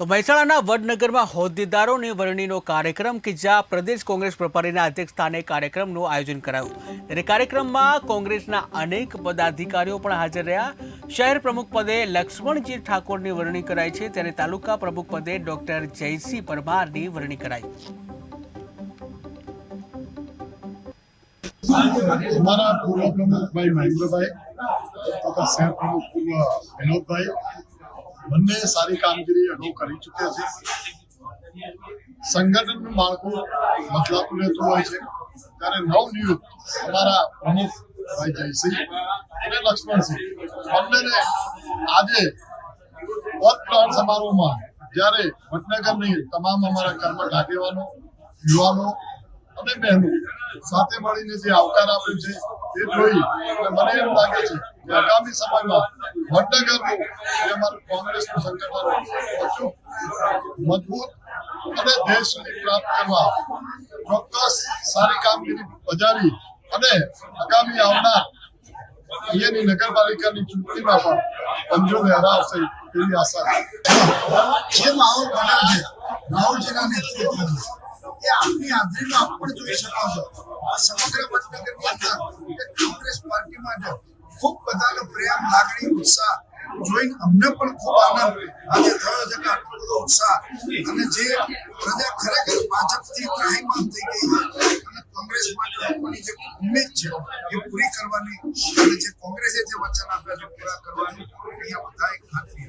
તો મહેસાણાના વડનગરમાં હોદ્દેદારોની વરણીનો કાર્યક્રમ કે જ્યાં પ્રદેશ કોંગ્રેસ પ્રભારીના અધ્યક્ષસ્થાને કાર્યક્રમનું આયોજન કરાયું. ત્યારે કાર્યક્રમમાં કોંગ્રેસના અનેક પદાધિકારીઓ પણ હાજર રહ્યા. શહેર પ્રમુખ પદે લક્ષ્મણજી ઠાકોરની વરણી કરાઈ છે. ત્યારે તાલુકા પ્રમુખ પદે ડોક્ટર જયસિંહ પરમારની વરણી કરાઈ. અમારા પૂર્વ પ્રમુખભાઈ મહેન્દ્રભાઈ તથા શહેર પ્રમુખ પૂર્વ વિનોદભાઈ બંને સારી કામગીરી અગાઉ કરી ચૂક્યા છે. સંગઠનનું માળખું બદલાતું રહેતું હોય છે. ત્યારે નવનિયુક્ત અમારા પ્રમુખ ભાઈ જયસિંહ અને લક્ષ્મણસિંહ બંનેને આજે પદગ્રહણ સમારોહમાં જ્યારે વડનગરની તમામ અમારા કર્મઠ આગેવાનો, યુવાનો અને બહેનો સાથે મળીને જે આવકાર આપ્યો છે, એ જોઈ મને એમ લાગે છે કે આગામી સમયમાં વડનગરનું જે અમારું કોંગ્રેસનું સંગઠન મજબૂત અને દેશ સુધી પ્રાપ્ત કરવા ચોક્કસ સારી કામગીરી બજાવી અને આગામી આવનાર અહીંયાની નગરપાલિકાની ચૂંટણીમાં પણ પંજોને હરાવશે એવી આશા છે. જે માહોલ બન્યો છે, રાહુલજીના નેતૃત્વમાં એ આપની હાજરીમાં પણ જોઈ શકો છો. સમગ્ર વડનગરની અંદર જોઈને અમને પણ ખૂબ આનંદ. આજે થયો છે કે આટલો બધો ઉત્સાહ. અને જે પ્રજા ખરેખર ભાજપથી ત્રાહીમાન થઈ ગઈ છે, અને કોંગ્રેસ માટે લોકોની જે ઉમેદ છે, એ પૂરી કરવાની અને જે કોંગ્રેસે જે વચન આપ્યા છે, પૂરા કરવાની, અહીંયા બધાએ ખાતરી